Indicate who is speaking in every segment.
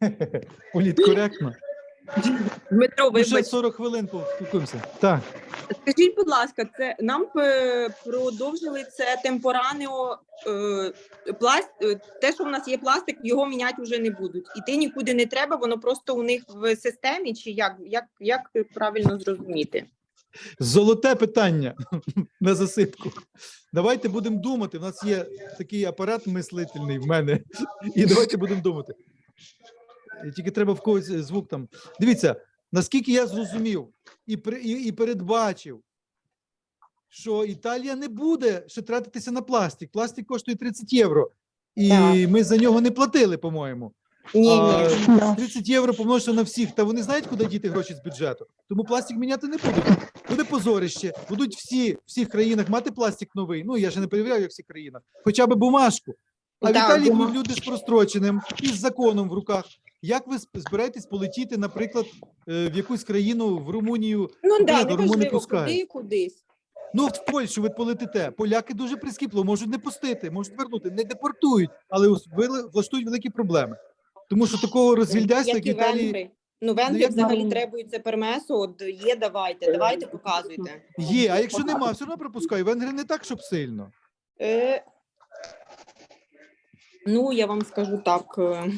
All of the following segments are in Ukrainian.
Speaker 1: Політкоректно.
Speaker 2: Дмитро,
Speaker 1: Ми ще 40 хвилин поспілкуємося. Так.
Speaker 2: скажіть, будь ласка, це нам е, продовжили це темпораніо е, пласт, е, те, що в нас є пластик, його міняти вже не будуть. Іти нікуди не треба, воно просто у них в системі, чи як, як, як правильно зрозуміти?
Speaker 1: Золоте питання на засипку. Давайте будемо думати. У нас є такий апарат мислительний в мене. І давайте будемо думати. І Тільки треба в когось звук там. Дивіться, наскільки я зрозумів і, при- і, і передбачив, що Італія не буде ще тратитися на пластик. Пластик коштує 30 євро. І
Speaker 2: Так.
Speaker 1: ми за нього не платили, по-моєму.
Speaker 2: Ні,
Speaker 1: А,
Speaker 2: ні.
Speaker 1: 30 євро помножити на всіх. Та вони знають, куди діти гроші з бюджету. Тому пластик міняти не будуть. Буде позорище. Будуть всі в всіх країнах мати пластик новий. Ну я ж не перевіряю, як в всіх країнах. Хоча б бумажку. А в Італії
Speaker 2: бума-
Speaker 1: будуть люди з простроченим і з законом в руках. Як ви сп- збираєтесь полетіти, наприклад, е, в якусь країну в Румунію?
Speaker 2: Ну
Speaker 1: понятно,
Speaker 2: да,
Speaker 1: Румуни
Speaker 2: неважливо,
Speaker 1: пускають.
Speaker 2: куди і кудись.
Speaker 1: Ну, от в Польщу ви полетите. Поляки дуже прискіпливо, можуть не пустити, можуть вернути, не депортують, але ус- вили- влаштують великі проблеми. Тому що такого розвільдяйства, як в
Speaker 2: Як і
Speaker 1: Італії,
Speaker 2: венгри. Ну, венгри
Speaker 1: як
Speaker 2: взагалі
Speaker 1: нам-
Speaker 2: требують це пермесу, от є, давайте, давайте, показуйте.
Speaker 1: є. А якщо нема, все одно пропускаю. Венгри не так, щоб сильно.
Speaker 2: Е, ну, я вам скажу так. е,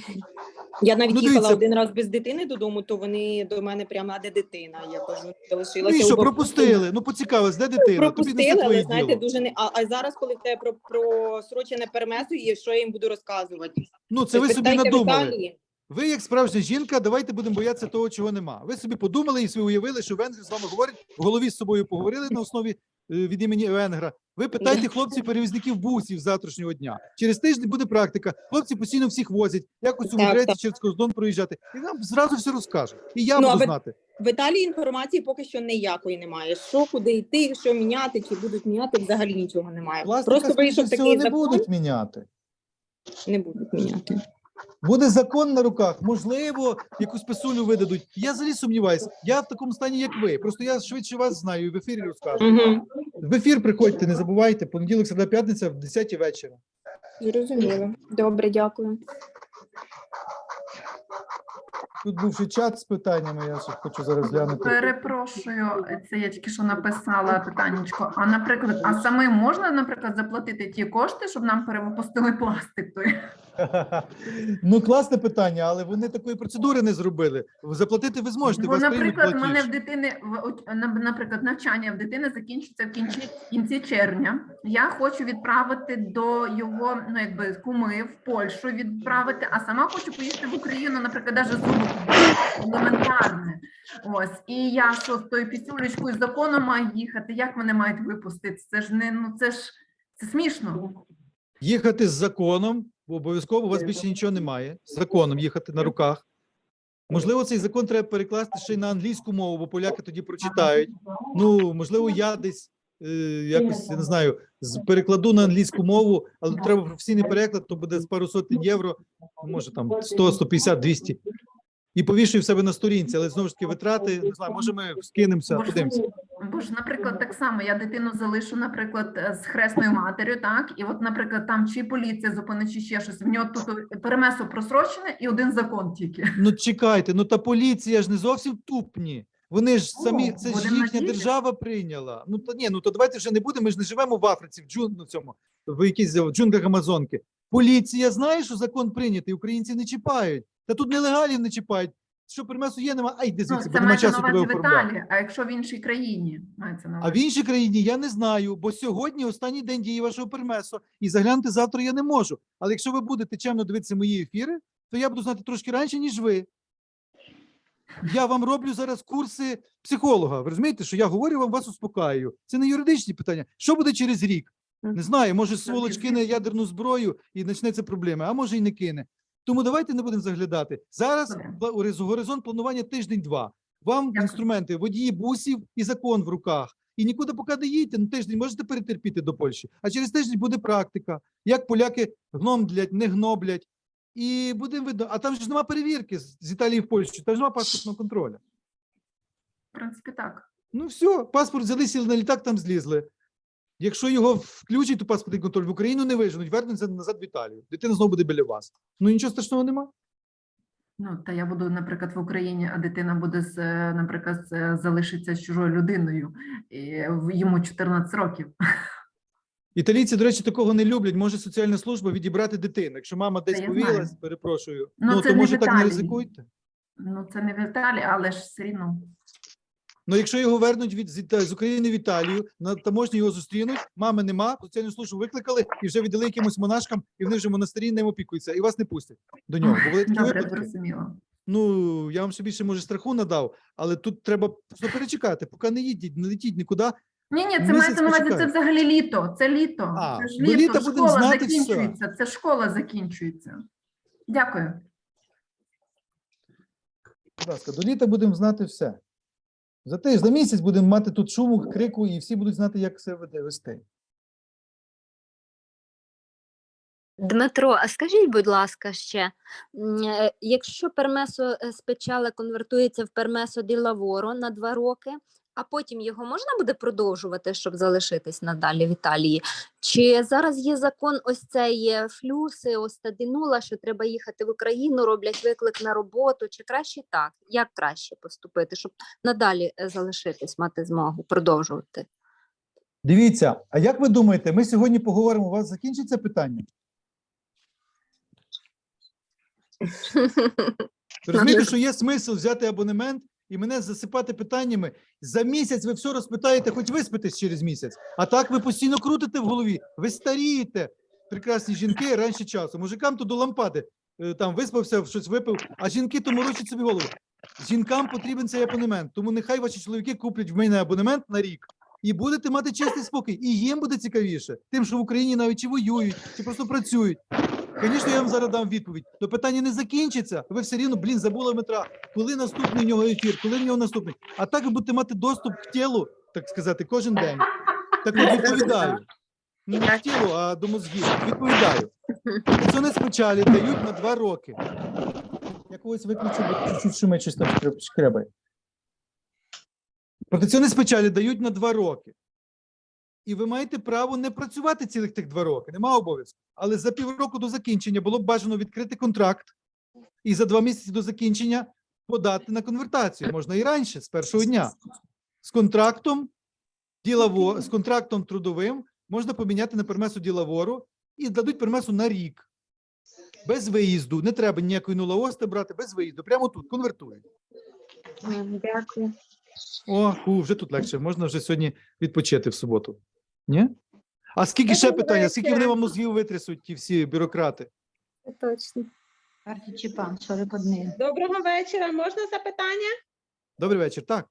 Speaker 2: Я навіть
Speaker 1: Ну,
Speaker 2: їхала один раз без дитини додому, то вони до мене прямо де дитина. Я кажу,
Speaker 1: Ну
Speaker 2: залишилася.
Speaker 1: і
Speaker 2: у
Speaker 1: що,
Speaker 2: бабусі».
Speaker 1: пропустили? Ну поцікавились, де дитина? Тобі не
Speaker 2: Пропустили,
Speaker 1: це
Speaker 2: але знаєте,
Speaker 1: діло.
Speaker 2: дуже не. А, а зараз, коли в тебе про, про срочене пермесу, і що я їм буду розказувати?
Speaker 1: Ну це ви собі надумали. Ви, як справжня жінка, давайте будемо боятися того, чого нема. Ви собі подумали і собі уявили, що венгри з вами говорять, в голові з собою поговорили на основі від імені Венгра. Ви питайте хлопців перевізників бусів завтрашнього дня. Через тиждень буде практика. Хлопці постійно всіх возять, якось умудряються через кордон проїжджати. І нам зразу все розкажуть. І я
Speaker 2: Ну,
Speaker 1: буду знати.
Speaker 2: В Італії інформації поки що ніякої немає. Що куди йти, що міняти, чи будуть міняти, взагалі нічого немає. Власне, Просто вийшов такий закон,
Speaker 1: міняти.
Speaker 2: не будуть міняти.
Speaker 1: Буде закон на руках, можливо, якусь писулю видадуть. Я взагалі сумніваюся. Я в такому стані, як ви. Просто я швидше вас знаю і в ефірі розкажу.
Speaker 2: Угу.
Speaker 1: В ефір приходьте, не забувайте. Понеділок, середа, п'ятниця в 10 вечора.
Speaker 2: Зрозуміло. Добре, дякую.
Speaker 1: Тут був ще чат з питаннями. Я ще хочу зараз глянути.
Speaker 3: Перепрошую, це я тільки що написала питаннячко. А наприклад, а самим можна, наприклад, заплатити ті кошти, щоб нам перевипустили пластик? той?
Speaker 1: Ну, класне питання, але вони такої процедури не зробили. Заплатити ви зможете.
Speaker 3: Бо,
Speaker 1: вас
Speaker 3: наприклад, в мене в дитини наприклад, навчання в дитини закінчиться в кінці, кінці червня. Я хочу відправити до його ну якби куми в Польщу відправити, а сама хочу поїхати в Україну, наприклад, навіть зуби елементарне. Ось і я що з тою пісюлечкою з законом маю їхати. Як мене мають випустити? Це ж не ну це ж це смішно.
Speaker 1: Їхати з законом, бо обов'язково у вас більше нічого немає. Законом їхати на руках. Можливо, цей закон треба перекласти ще й на англійську мову, бо поляки тоді прочитають. Ну, можливо, я десь е, якось я не знаю, з перекладу на англійську мову, але треба професійний переклад, то буде з пару сотень євро, може там 100, 150, 200. І повішую в себе на сторінці, але знову ж таки витрати, не знаю, може ми скинемося, подивимося.
Speaker 3: Бо ж, наприклад, так само я дитину залишу, наприклад, е, з хресною матір'ю, так, і от, наприклад, там чи поліція зупинить, чи ще щось. В нього тут перемесо просрочене і один закон тільки.
Speaker 1: Ну чекайте, ну та поліція ж не зовсім тупні. Вони ж самі, це ж їхня держава прийняла. Ну то ні, ну то давайте вже не будемо. Ми ж не живемо в Африці, в джун, ну, цьому, в якійсь в джунглях Амазонки. Поліція знає, що закон прийнятий, українці не чіпають. Та тут нелегалів не чіпають. Що примесу є, нема. Ай, де
Speaker 3: Ну,
Speaker 1: звідси, бо
Speaker 3: це
Speaker 1: нема часу тебе
Speaker 3: увазі в
Speaker 1: оформляти.
Speaker 3: Італії, а якщо в іншій країні мається на
Speaker 1: А в іншій країні я не знаю, бо сьогодні останній день дії вашого пермесу, і заглянути завтра я не можу. Але якщо ви будете чемно дивитися мої ефіри, то я буду знати трошки раніше, ніж ви. Я вам роблю зараз курси психолога. Ви розумієте, що я говорю вам вас успокаюю. Це не юридичні питання. Що буде через рік? Не знаю, може сволоч кине ядерну зброю і почнеться проблеми, а може і не кине. Тому давайте не будемо заглядати. Зараз
Speaker 3: Добре.
Speaker 1: горизонт планування тиждень-два. Вам
Speaker 3: Дякую.
Speaker 1: інструменти, водії бусів і закон в руках. І нікуди поки не їдьте, ну тиждень можете перетерпіти до Польщі. А через тиждень буде практика, як поляки гномблять, не гноблять. І будемо видно. А там ж нема перевірки з з Італії в Польщу, там ж нема паспортного контролю.
Speaker 3: В принципі, так.
Speaker 1: Ну все, паспорт взяли, сіли на літак, там злізли. Якщо його включать у паспортний контроль, в Україну не виженуть, вернуться назад в Італію. Дитина знову буде біля вас. Ну нічого страшного нема.
Speaker 3: Ну, та я буду, наприклад, в Україні, а дитина буде, з, е, наприклад, залишиться з чужою людиною, і йому 14 років.
Speaker 1: Італійці, до речі, такого не люблять. Може соціальна служба відібрати дитину. Якщо мама десь повіялась, перепрошую.
Speaker 3: Ну,
Speaker 1: Ну, то може так не ризикуйте.
Speaker 3: Ну, це не в Італії, але ж все рівно.
Speaker 1: Ну, якщо його вернуть від з, України в Італію, на таможні його зустрінуть, мами нема, соціальну службу викликали і вже віддали якимось монашкам, і вони вже в монастирі ним опікуються, і вас не пустять до нього. Бо такі випадки. Ну я вам ще більше може страху надав, але тут треба просто перечекати, поки не їдіть, не летіть нікуди.
Speaker 3: Ні, ні, це мається на увазі, це взагалі літо. Це літо.
Speaker 1: А,
Speaker 3: це ж
Speaker 1: до
Speaker 3: літо, школа
Speaker 1: знати все.
Speaker 3: закінчується. Це школа закінчується. Дякую.
Speaker 1: Будь ласка, до літа будемо знати все. За тиждень, за місяць будемо мати тут шуму, крику, і всі будуть знати, як це веде- вести.
Speaker 4: Дмитро, а скажіть, будь ласка, ще, е, якщо пермесо з спечале конвертується в пермесо ді лаворо на два роки, а потім його можна буде продовжувати, щоб залишитись надалі в Італії? Чи зараз є закон ось цей е, флюси, остадінула, що треба їхати в Україну, роблять виклик на роботу? Чи краще так? Як краще поступити, щоб надалі е, залишитись, мати змогу продовжувати?
Speaker 1: Дивіться, а як ви думаєте, ми сьогодні поговоримо, у вас закінчиться питання? Розумієте, що є смисл взяти абонемент і мене засипати питаннями. За місяць ви все розпитаєте, хоч виспитесь через місяць. А так ви постійно крутите в голові. Ви старієте, прекрасні жінки, раніше часу. Мужикам то до лампади. е, Там виспався, щось випив, а жінки то морочать собі голову. Жінкам потрібен цей абонемент, тому нехай ваші чоловіки куплять в мене абонемент на рік. І будете мати чистий спокій. І їм буде цікавіше, тим, що в Україні навіть чи воюють, чи просто працюють. Звісно, я вам зараз дам відповідь. То питання не закінчиться. Ви все рівно, блін, забула метра. Коли наступний у нього ефір, коли в нього наступний. А так ви будете мати доступ к тілу, так сказати, кожен день. Так от відповідаю. Не к тілу, а до мозгів. Відповідаю. Пацанець печалі дають на два роки. Я когось виключу, бо чуть-чуть шумить, щось там шкреб- шкребає. Протекціонist печалі дають на два роки. І ви маєте право не працювати цілих тих два роки, нема обов'язку. Але за півроку до закінчення було б бажано відкрити контракт і за два місяці до закінчення подати на конвертацію. Можна і раніше, з першого дня. З контрактом ділаво, з контрактом трудовим можна поміняти на пермесу ділавору і дадуть пермесу на рік. Без виїзду. Не треба ніякої нулаости брати, без виїзду. Прямо тут конвертують.
Speaker 4: Дякую.
Speaker 1: О, у, вже тут легше. Можна вже сьогодні відпочити в суботу. Ні? А скільки ще питання? Скільки вони вам мозгів витрясуть, ті всі бюрократи?
Speaker 4: Це точно.
Speaker 5: Partecipanti, реподни.
Speaker 6: Доброго вечора. Можна запитання?
Speaker 1: Добрий вечір. Так.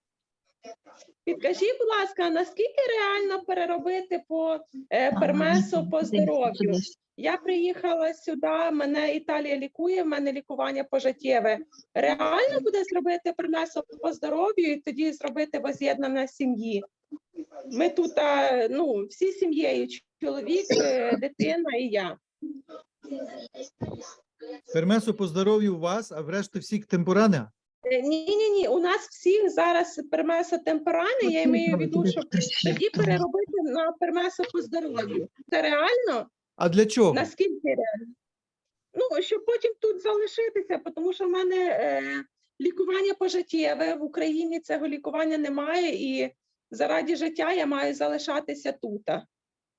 Speaker 6: Підкажіть, будь ласка, наскільки реально переробити по е, пермесу по здоров'ю? Я приїхала сюди, мене Італія лікує, в мене лікування пожиттєве. Реально буде зробити пермесо по здоров'ю і тоді зробити воз'єднання сім'ї. Ми тут ну, всі сім'єю, чоловік, е, дитина і я.
Speaker 1: Пермесо по здоров'ю у вас, а врешті всіх темпоране?
Speaker 6: Ні, ні, ні. У нас всіх зараз пермесо темперане. Я маю в виду, щоб тоді переробити на пермесо по здоров'ю. Це реально?
Speaker 1: А для чого?
Speaker 6: Наскільки реально? Ну, щоб потім тут залишитися, тому що в мене е, лікування пожиттєве в Україні цього лікування немає, і заради життя я маю залишатися тут,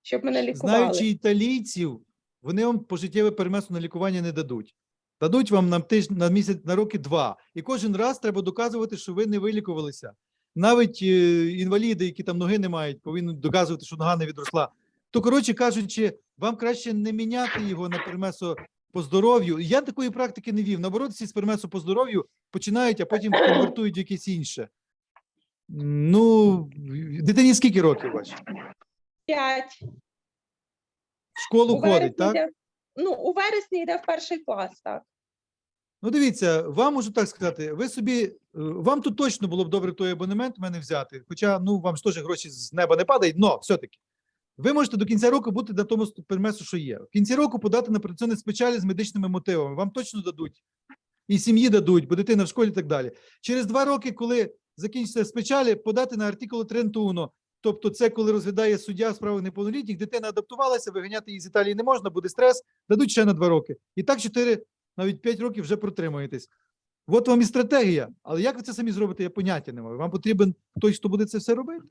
Speaker 6: щоб мене лікували.
Speaker 1: Знаючи італійців, вони вам пожиттєве перемесу на лікування не дадуть. Дадуть вам на тиждень, на місяць, на роки два. І кожен раз треба доказувати, що ви не вилікувалися. Навіть е, інваліди, які там ноги не мають, повинні доказувати, що нога не відросла. То, коротше кажучи, вам краще не міняти його на перемесо по здоров'ю. Я такої практики не вів. Наоборот, всі з перемесу по здоров'ю починають, а потім конвертують якесь інше. Ну, дитині скільки років ваші?
Speaker 6: П'ять.
Speaker 1: В школу
Speaker 6: У
Speaker 1: ходить, так?
Speaker 6: йде- Ну, у вересні йде в перший клас, так.
Speaker 1: Ну, дивіться, вам можу так сказати, ви собі, е, вам тут точно було б добре той абонемент в мене взяти. Хоча ну вам ж теж гроші з неба не падають, але все-таки. Ви можете до кінця року бути на тому ст- пермесу, що є. В кінці року подати на працівне спеціалі з медичними мотивами. Вам точно дадуть. І сім'ї дадуть, бо дитина в школі і так далі. Через два роки, коли закінчиться спеціалі, подати на артикул 31 Тобто, це коли розглядає суддя справи неповнолітніх, дитина адаптувалася, виганяти її з Італії не можна, буде стрес, дадуть ще на два роки. І так 4, навіть 5 років вже протримаєтесь. От вам і стратегія. Але як ви це самі зробите, я поняття не маю. Вам потрібен хтось, хто буде це все робити?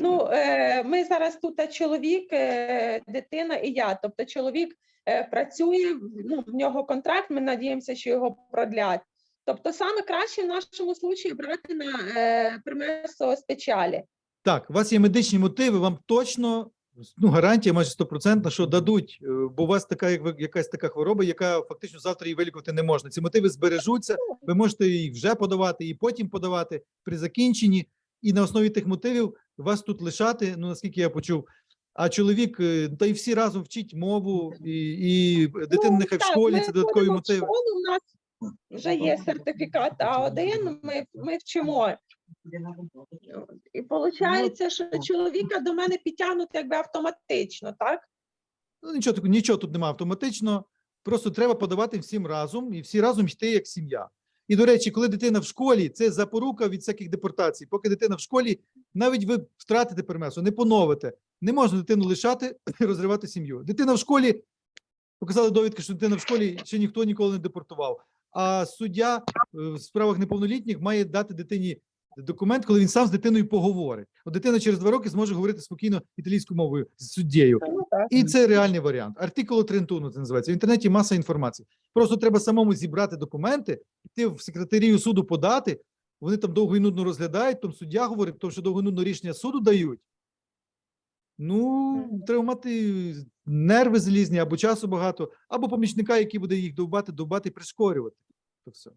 Speaker 6: Ну, е, ми зараз тут чоловік, е, дитина і я. Тобто, чоловік е, працює, ну, в нього контракт. Ми надіємося, що його продлять. Тобто, саме краще в нашому случаї брати на е, примесо спеціалі.
Speaker 1: Так, у вас є медичні мотиви, вам точно ну, гарантія майже стопроцентна, що дадуть, е, бо у вас така як якась така хвороба, яка фактично завтра її вилікувати не можна. Ці мотиви збережуться, ви можете їх вже подавати і потім подавати при закінченні, і на основі тих мотивів вас тут лишати, ну наскільки я почув. А чоловік, е, та й всі разом вчить мову, і, і дитина
Speaker 6: Ну,
Speaker 1: нехай в школі це додаткові мотиви.
Speaker 6: школу, у нас вже є сертифікат А1, ми, ми вчимо. І виходить, що чоловіка до мене підтягнуть якби автоматично, так?
Speaker 1: Ну, нічого, нічого тут немає автоматично. Просто треба подавати всім разом і всі разом йти як сім'я. І, до речі, коли дитина в школі, це запорука від всяких депортацій. Поки дитина в школі, навіть ви втратите пермесу, не поновите. Не можна дитину лишати, розривати сім'ю. Дитина в школі, показали довідки, що дитина в школі ще ніхто ніколи не депортував. А суддя е, в справах неповнолітніх має дати дитині документ, коли він сам з дитиною поговорить. От дитина через два роки зможе говорити спокійно італійською мовою з суддєю.
Speaker 6: Ну.
Speaker 1: І це реальний варіант. Артикуло 31 це називається. В інтернеті маса інформації. Просто треба самому зібрати документи, піти в секретарію суду подати. Вони там довго і нудно розглядають, там суддя говорить, тому що довго і нудно рішення суду дають. Ну, треба мати нерви залізні, або часу багато, або помічника, який буде їх довбати, довбати і прискорювати. То все.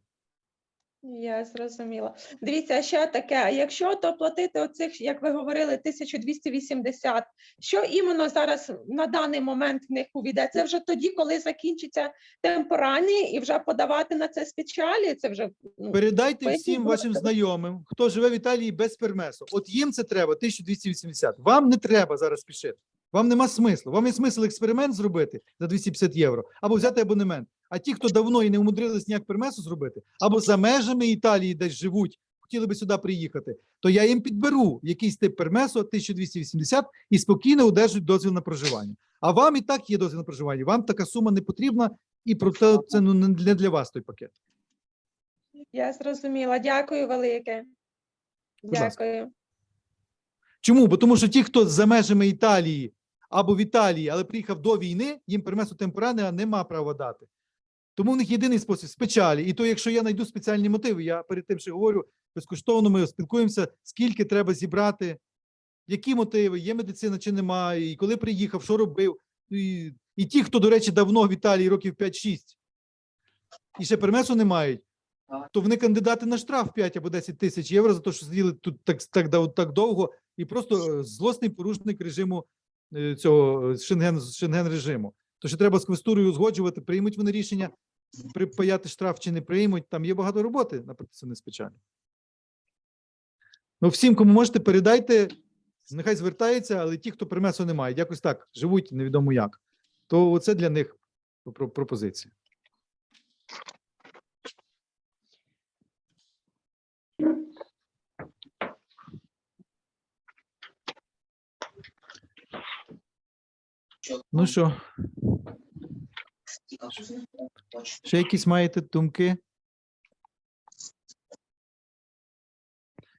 Speaker 6: Я зрозуміла. Дивіться, а ще таке. а Якщо то платити оцих, як ви говорили, 1280, що іменно зараз на даний момент в них увійде? Це вже тоді, коли закінчиться темпоральний і вже подавати на це спеціалі. Це вже ну,
Speaker 1: Передайте всім
Speaker 6: будь
Speaker 1: вашим знайомим, хто живе в Італії без пермесу. От їм це треба 1280. Вам не треба зараз спішити. Вам нема смислу. Вам є смисл експеримент зробити за 250 євро або взяти абонемент. А ті, хто давно і не умудрились ніяк пермесу зробити, або за межами Італії десь живуть, хотіли би сюди приїхати, то я їм підберу якийсь тип пермесу 1280 і спокійно одержать дозвіл на проживання. А вам і так є дозвіл на проживання. Вам така сума не потрібна, і про те це ну не для, вас той пакет.
Speaker 6: я зрозуміла. Дякую велике. Дякую.
Speaker 1: Чому? Бо тому що ті, хто за межами Італії або в Італії, але приїхав до війни, їм пермесу темпоране нема права дати. Тому в них єдиний спосіб спеціалі. І то, якщо я знайду спеціальні мотиви, я перед тим ще говорю безкоштовно, ми спілкуємося, скільки треба зібрати, які мотиви, є медицина чи немає, і коли приїхав, що робив. І, і ті, хто, до речі, давно в Італії років 5-6, і ще пермесу не мають, то вони кандидати на штраф 5 або 10 тисяч євро за те, що сиділи тут так, так, так довго, і просто е, злосний порушник режиму е, цього е, шенген, шенген режиму. То що треба з квестурою узгоджувати, приймуть вони рішення припаяти штраф чи не приймуть. Там є багато роботи написане спеціально. Ну, всім, кому можете, передайте, нехай звертаються, але ті, хто примесу не мають, якось так живуть невідомо як, то це для них пропозиція. Ну що, ще якісь маєте думки?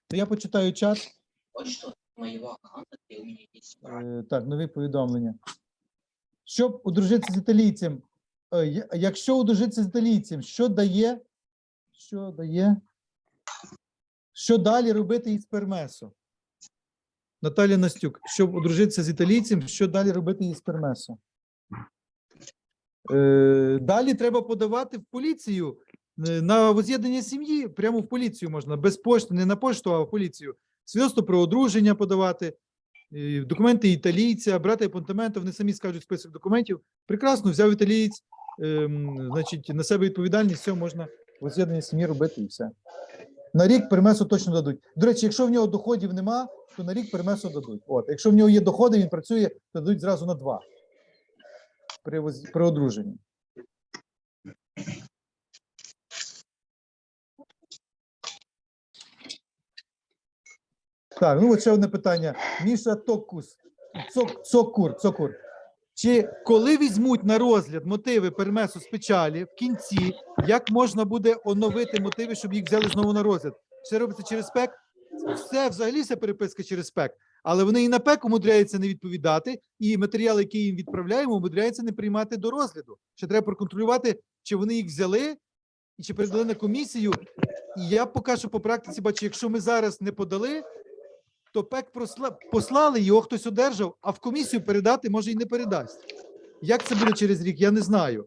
Speaker 1: То я почитаю чат. Е, Так, нові повідомлення. Щоб одружитися з італійцем, е, я- якщо одружитися з італійцем, що дає? Що дає? Що далі робити із пермесу? Наталя Настюк, щоб одружитися з італійцем, що далі робити із пермесу? Е, далі треба подавати в поліцію е, на воз'єднання сім'ї. Прямо в поліцію можна, без пошти, не на пошту, а в поліцію. Свідоцтво про одруження подавати документи італійця, брати апонтаменту, вони самі скажуть список документів. Прекрасно, взяв італієць, ем, значить, на себе відповідальність, все можна воз'єднання сім'ї робити і все. На рік пермесу точно дадуть. До речі, якщо в нього доходів нема, то на рік пермесу дадуть. От, якщо в нього є доходи, він працює, то дадуть зразу на два при, при одруженні. Так, ну от ще одне питання. Міша Токус, Цок- Цокур, Цокур. Чи коли візьмуть на розгляд мотиви пермесу спечалі в кінці, як можна буде оновити мотиви, щоб їх взяли знову на розгляд? Все робиться через ПЕК? Все взагалі вся переписка через ПЕК. Але вони і на ПЕК умудряються не відповідати, і матеріали, які їм відправляємо, умудряються не приймати до розгляду. Ще треба проконтролювати, чи вони їх взяли і чи передали на комісію. І я поки що по практиці бачу, якщо ми зараз не подали, то ПЕК послали, його хтось одержав, а в комісію передати може і не передасть. Як це буде через рік, я не знаю.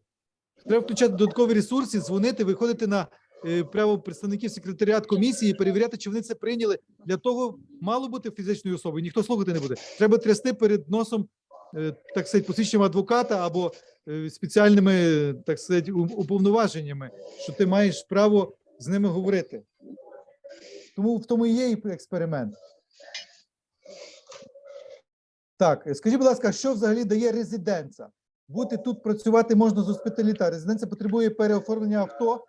Speaker 1: Треба включати додаткові ресурси, дзвонити, виходити на е, право представників секретаріат комісії, перевіряти, чи вони це прийняли. Для того мало бути фізичною особою, ніхто слухати не буде. Треба трясти перед носом, е, так сказати, посвідченням адвоката або е, спеціальними, так сказати, уповноваженнями, що ти маєш право з ними говорити. Тому в тому і є експеримент. Так, скажіть, будь ласка, що взагалі дає резиденца? Бути тут працювати можна з госпіталіта. Резиденція потребує переоформлення авто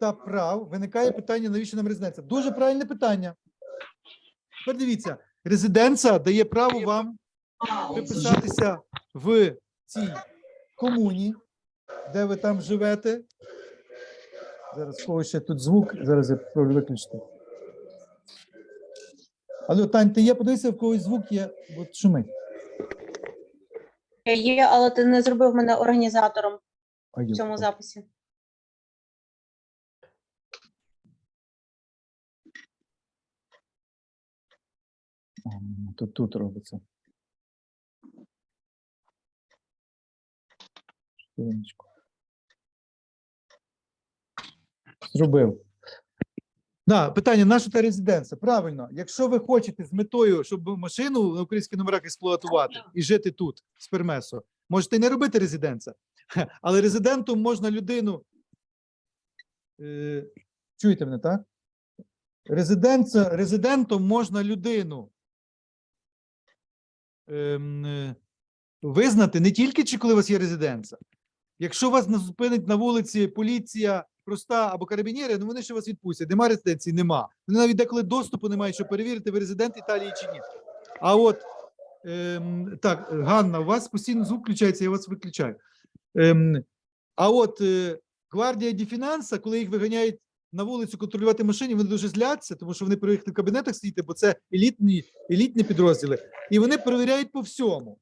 Speaker 1: та прав. Виникає питання, навіщо нам резиденція? Дуже правильне питання. Тепер дивіться, резиденція дає право вам приписатися в цій комуні, де ви там живете. Зараз кого ще тут звук, зараз я спробую виключити. Алло, Тань, ти є, подивися, в когось звук є, бо шумить.
Speaker 5: Є, але ти не зробив мене організатором в цьому записі.
Speaker 1: То тут робиться. Хвилиночку. Зробив. Да, питання, на що та резиденція? Правильно, якщо ви хочете з метою, щоб машину на українських номерах експлуатувати і жити тут, з Пермесо, можете не робити резиденція. Але резидентом можна людину. Е, чуєте мене, так? Резидентом можна людину визнати не тільки чи коли у вас є резиденція. Якщо вас не зупинить на вулиці поліція проста або карабінєри, ну вони ще вас відпустять. Нема резиденції, нема. Вони навіть деколи доступу не мають, щоб перевірити, ви резидент Італії чи ні. А от ем, так, Ганна, у вас постійно звук включається, я вас виключаю. Ем, а от е, гвардія ді фінанса, коли їх виганяють на вулицю контролювати машині, вони дуже зляться, тому що вони привикли в кабінетах сидіти, бо це елітні, елітні підрозділи, і вони перевіряють по всьому.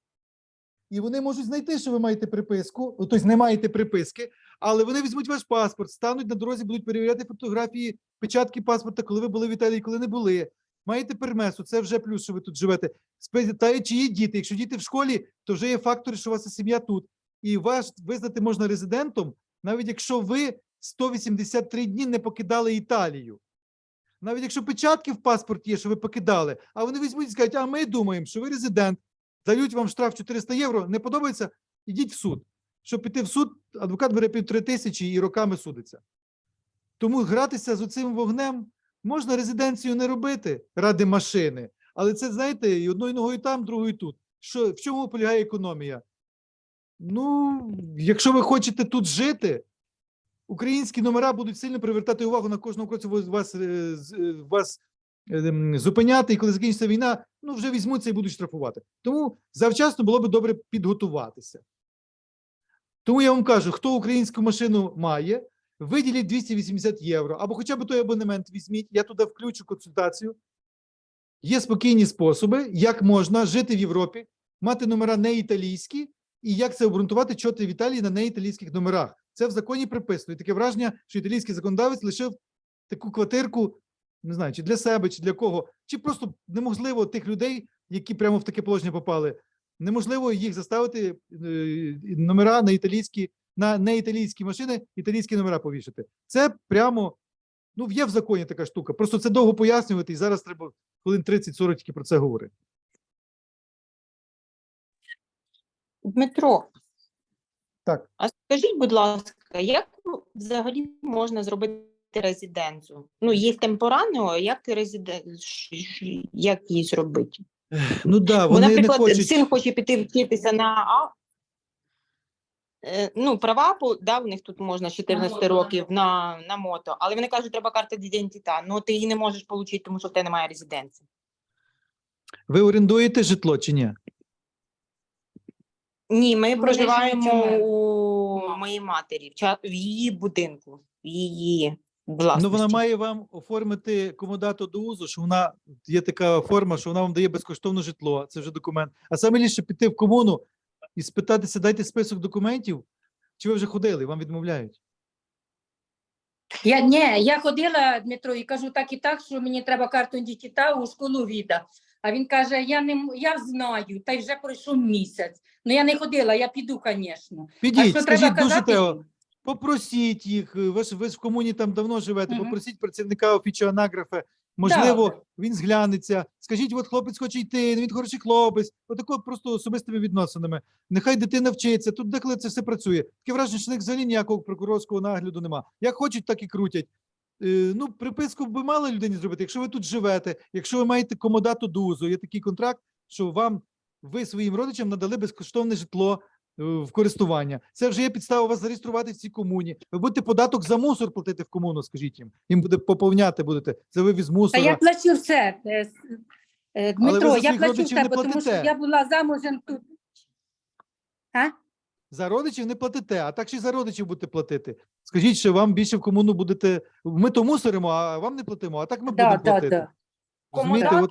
Speaker 1: І вони можуть знайти, що ви маєте приписку, ну, тобто не маєте приписки, але вони візьмуть ваш паспорт, стануть на дорозі, будуть перевіряти фотографії, печатки паспорта, коли ви були в Італії, коли не були. Маєте пермесу, це вже плюс, що ви тут живете. Спитає, чи є діти. Якщо діти в школі, то вже є фактори, що у вас є сім'я тут. І вас визнати можна резидентом, навіть якщо ви 183 дні не покидали Італію. Навіть якщо печатки в паспорті є, що ви покидали, а вони візьмуть і скажуть, а ми думаємо, що ви резидент, дають вам штраф 400 євро, не подобається, ідіть в суд. Щоб піти в суд, адвокат бере півтори тисячі і роками судиться. Тому гратися з оцим вогнем можна резиденцію не робити ради машини, але це, знаєте, і одною ногою там, другою тут. Що, в чому полягає економія? Ну, якщо ви хочете тут жити, українські номера будуть сильно привертати увагу на кожному кроці вас, е, е, вас е, зупиняти, і коли закінчиться війна, ну вже візьмуться і будуть штрафувати. Тому завчасно було би добре підготуватися. Тому я вам кажу, хто українську машину має, виділіть 280 євро, або хоча б той абонемент візьміть, я туди включу консультацію. Є спокійні способи, як можна жити в Європі, мати номера не італійські, і як це обґрунтувати, що ти в Італії на неіталійських номерах. Це в законі приписано. І таке враження, що італійський законодавець лишив таку квартирку, не знаю, чи для себе, чи для кого, чи просто неможливо тих людей, які прямо в таке положення попали, неможливо їх заставити е, номера на італійські, на неіталійські машини, італійські номера повішати. Це прямо, ну, є в законі така штука. Просто це довго пояснювати, і зараз треба хвилин 30-40 тільки про це говорити.
Speaker 2: Дмитро,
Speaker 1: Так.
Speaker 2: а скажіть, будь ласка, як взагалі можна зробити резиденцію? Ну, є темпораніо, як резиден... ш- ш- як її зробити?
Speaker 1: Ну да,
Speaker 2: Бо, наприклад,
Speaker 1: не хочуть.
Speaker 2: син хоче піти вчитися на А. Е, Ну, права, да, в них тут можна 14
Speaker 5: на
Speaker 2: років на, на мото, але вони кажуть, треба карта d'identità. Ну, ти її не можеш отримати, тому що в тебе немає резиденції.
Speaker 1: Ви орендуєте житло чи ні?
Speaker 2: Ні, ми
Speaker 7: Вони
Speaker 2: проживаємо
Speaker 7: живуть у
Speaker 2: у моїй матері, в ча- в її будинку, в її власності.
Speaker 1: Ну, вона має вам оформити комодату до УЗУ, що вона є така форма, що вона вам дає безкоштовне житло. Це вже документ. А саме ліпше піти в комуну і спитатися, дайте список документів, чи ви вже ходили, вам відмовляють.
Speaker 8: Я ні, я ходила Дмитро і кажу так і так, що мені треба карту дітіта у школу віда. А він каже: Я не я знаю, та й вже пройшов місяць. Ну я не ходила, я піду, звісно. А що
Speaker 1: скажіть
Speaker 8: треба
Speaker 1: дуже
Speaker 8: казати?
Speaker 1: Попросіть їх, ви ж, ви ж в комуні там давно живете,
Speaker 8: Угу.
Speaker 1: попросіть працівника офіціонаграфа, можливо,
Speaker 8: Добре.
Speaker 1: він зглянеться. Скажіть, от хлопець хоче йти, ну, він хороший хлопець, отако просто особистими відносинами. Нехай дитина вчиться. Тут деколи це все працює. Таке враження, що них взагалі ніякого прокурорського нагляду нема. Як хочуть, так і крутять. Е, Ну, приписку би мали людині зробити. Якщо ви тут живете, якщо ви маєте комодату дузу, є такий контракт, що вам ви своїм родичам надали безкоштовне житло в користування. Це вже є підстава вас зареєструвати в цій комуні. Ви будете податок за мусор платити в комуну, скажіть їм. Їм буде поповняти будете. Це ви від
Speaker 8: Та
Speaker 1: мусора.
Speaker 8: я плачу все. е, е, Дмитро,
Speaker 1: за
Speaker 8: я
Speaker 1: своїх
Speaker 8: плачу
Speaker 1: родичів
Speaker 8: все,
Speaker 1: не
Speaker 8: тому що
Speaker 1: платите.
Speaker 8: я була замужем тут. А?
Speaker 1: За родичів не платите, а так ще й за родичів будете платити. Скажіть, що вам більше в комуну будете. Ми то мусоримо, а вам не платимо, а так ми
Speaker 8: Да,
Speaker 1: будемо
Speaker 8: да,
Speaker 1: платити.
Speaker 8: да.
Speaker 1: Розумієте, от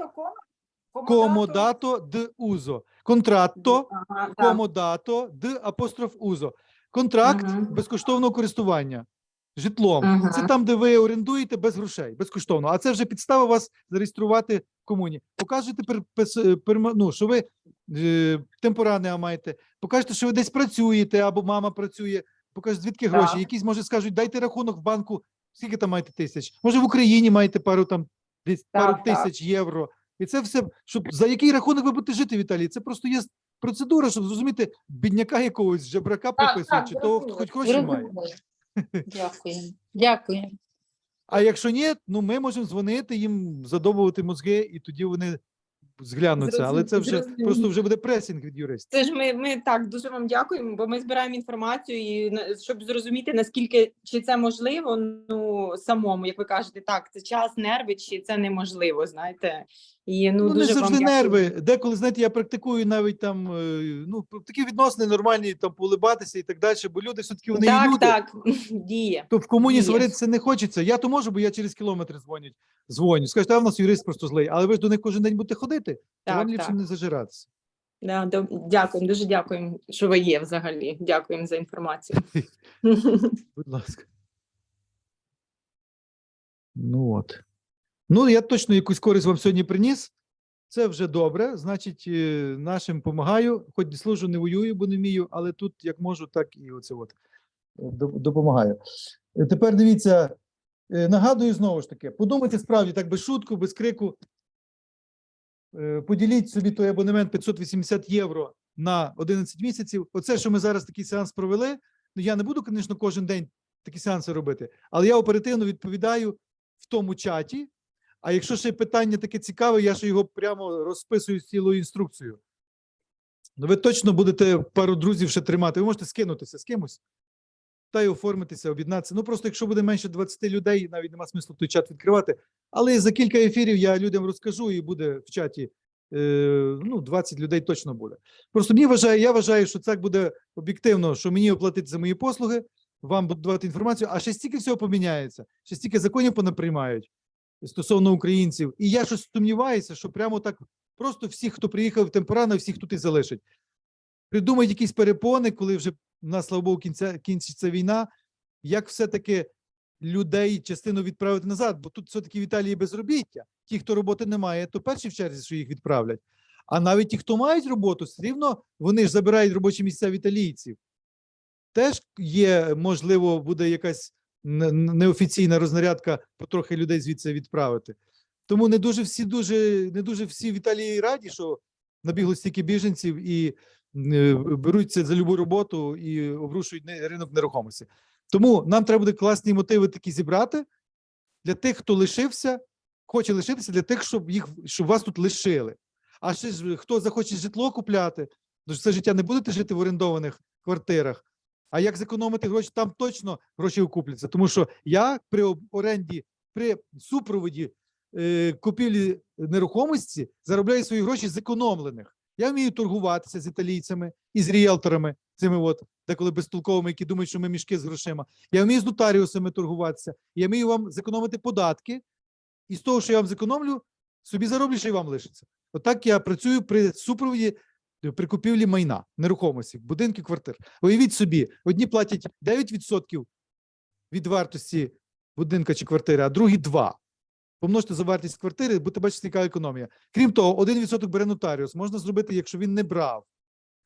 Speaker 1: комодато д узо. Контратто
Speaker 2: Ага, да.
Speaker 1: комодато д апостроф узо. Контракт
Speaker 2: Мгм.
Speaker 1: безкоштовного користування житлом. Це там, де ви орендуєте без грошей, безкоштовно. А це вже підстава вас зареєструвати в комуні. Покажете пер, пес- е, перма- ну, що ви е, темпоране маєте, покажете, що ви десь працюєте, або мама працює, покажете, звідки гроші.
Speaker 2: Так.
Speaker 1: Якісь, може, скажуть, дайте рахунок в банку, скільки там маєте тисяч. Може, в Україні маєте пару там десь пару
Speaker 2: Так, так.
Speaker 1: тисяч євро. І це все, щоб за який рахунок ви будете жити в Італії? Це просто є процедура, щоб зрозуміти бідняка якогось, жебрака приписують, чи того, хто хоч гроші має.
Speaker 8: Дякую. Дякую.
Speaker 1: А якщо ні, ну ми можемо дзвонити їм, задовбувати мозги, і тоді вони зглянуться. Але це вже просто вже буде пресінг від юристів.
Speaker 2: Це ж ми, ми так дуже вам дякуємо, бо ми збираємо інформацію і щоб зрозуміти наскільки чи це можливо, ну самому, як ви кажете, так це час, нерви, чи це неможливо, знаєте. І ну,
Speaker 1: Ну,
Speaker 2: дуже вам
Speaker 1: завжди
Speaker 2: дякую.
Speaker 1: нерви. Деколи, знаєте, я практикую навіть там е, ну такі відносини нормальні, там полибатися і так далі, бо люди все-таки вони є
Speaker 2: Так,
Speaker 1: люди.
Speaker 2: так, діє.
Speaker 1: То в комуні сваритися не хочеться. Я то можу, бо я через кілометри дзвоню. Дзвоню. Скажете, а в нас юрист просто злий. Але ви ж до них кожен день будете ходити, то
Speaker 2: Так,
Speaker 1: вам ліпше
Speaker 2: так.
Speaker 1: не зажиратися.
Speaker 2: Да, до- дякуємо, дуже дякуємо, що ви є взагалі. Дякуємо за інформацію.
Speaker 1: Будь ласка. Ну от. Ну, я точно якусь користь вам сьогодні приніс. Це вже добре. Значить, е, нашим допомагаю. Хоч служу, не воюю, бо не вмію, але тут як можу, так і оце от е, допомагаю. Е, Тепер дивіться, нагадую знову ж таки, подумайте справді так без шутку, без крику. Поділіть собі той абонемент 580 євро на 11 місяців. Оце, що ми зараз такий сеанс провели. Ну, я не буду, звісно, кожен день такі сеанси робити, але я оперативно відповідаю в тому чаті. А якщо ще питання таке цікаве, я ще його прямо розписую цілою інструкцією. Ну, ви точно будете пару друзів ще тримати. Ви можете скинутися з кимось та й оформитися, об'єднатися. Ну просто якщо буде менше 20 людей, навіть нема смислу той чат відкривати. Але за кілька ефірів я людям розкажу, і буде в чаті. Е, ну, 20 людей точно буде. Просто мені вважає, я вважаю, що це буде об'єктивно, що мені оплатити за мої послуги, вам будуть давати інформацію, а ще стільки всього поміняється, ще стільки законів понаприймають стосовно українців. І я щось сумніваюся, що прямо так просто всіх, хто приїхав в Темпорано, всіх тут і залишать. Придумають якісь перепони, коли вже в нас, слава Богу, кінця, кінчиться війна, як все-таки людей частину відправити назад, бо тут все-таки в Італії безробіття. Ті, хто роботи не має, то перші в черзі, що їх відправлять. А навіть ті, хто мають роботу, все рівно вони ж забирають робочі місця в італійців. Теж є, можливо, буде якась неофіційна рознарядка потрохи людей звідси відправити. Тому не дуже всі дуже не дуже всі в Італії раді, що набігло стільки біженців і е, беруться за любу роботу і обрушують ринок нерухомості. Тому нам треба буде класні мотиви такі зібрати для тих, хто лишився, хоче лишитися, для тих, щоб їх щоб вас тут лишили. А ще ж хто захоче житло купляти, то ж все життя не будете жити в орендованих квартирах. А як зекономити гроші, там точно гроші окупляться. Тому що я при оренді, при супроводі е, купівлі нерухомості заробляю свої гроші зекономлених. Я вмію торгуватися з італійцями і з ріелторами, цими от, деколи безтолковими, які думають, що ми мішки з грошима. Я вмію з нотаріусами торгуватися. Я вмію вам зекономити податки, і з того, що я вам зекономлю, собі зароблю, що і вам лишиться. Отак я працюю при супроводі при купівлі майна, нерухомості, будинків, квартир. Уявіть собі, одні платять 9% від вартості будинка чи квартири, а другі 2%. Помножте за вартість квартири, будете бачити, яка економія. Крім того, 1% бере нотаріус. Можна зробити, якщо він не брав.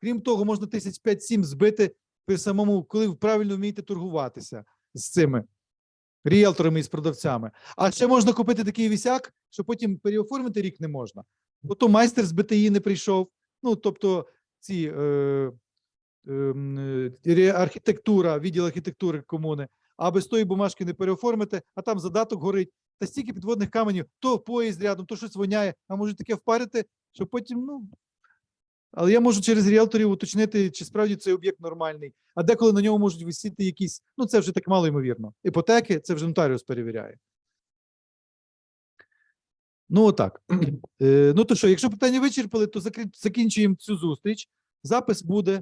Speaker 1: Крім того, можна тисяч 5-7 збити при самому, коли ви правильно вмієте торгуватися з цими ріелторами і з продавцями. А ще можна купити такий вісяк, що потім переоформити рік не можна. Бо то майстер з БТІ не прийшов. Ну, тобто, ці е, ем, е, архітектура, відділ архітектури комуни, а без тої бумажки не переоформити, а там задаток горить. Та стільки підводних каменів, то поїзд рядом, то щось воняє, а можуть таке впарити, що потім, ну. Але я можу через ріелторів уточнити, чи справді цей об'єкт нормальний, а деколи на ньому можуть висіти якісь, ну це вже так мало ймовірно. Іпотеки, це вже нотаріус перевіряє. Ну, отак. Е, ну то що, якщо питання вичерпали, то закінчуємо цю зустріч. Запис буде.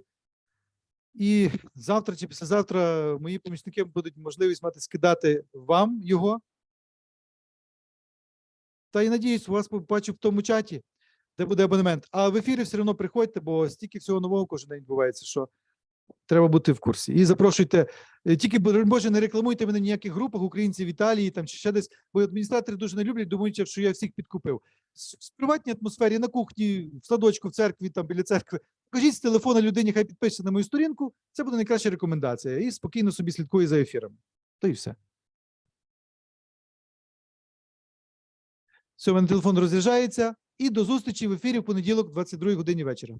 Speaker 1: І завтра чи післязавтра мої помічники будуть можливість мати скидати вам його. Та й надіюсь, вас побачу в тому чаті, де буде абонемент. А в ефірі все одно приходьте, бо стільки всього нового кожен день відбувається, що треба бути в курсі. І запрошуйте, е, тільки бо- Боже, не рекламуйте мене в ніяких групах українців в Італії там чи ще десь, бо адміністратори дуже не люблять, думають, що я всіх підкупив. В приватній атмосфері, на кухні, в садочку, в церкві, там біля церкви. Покажіть з телефона людині, хай підпишеться на мою сторінку. Це буде найкраща рекомендація. І спокійно собі слідкує за ефірами. То і все. Все, у мене телефон розряджається. І до зустрічі в ефірі в понеділок, 22 годині вечора.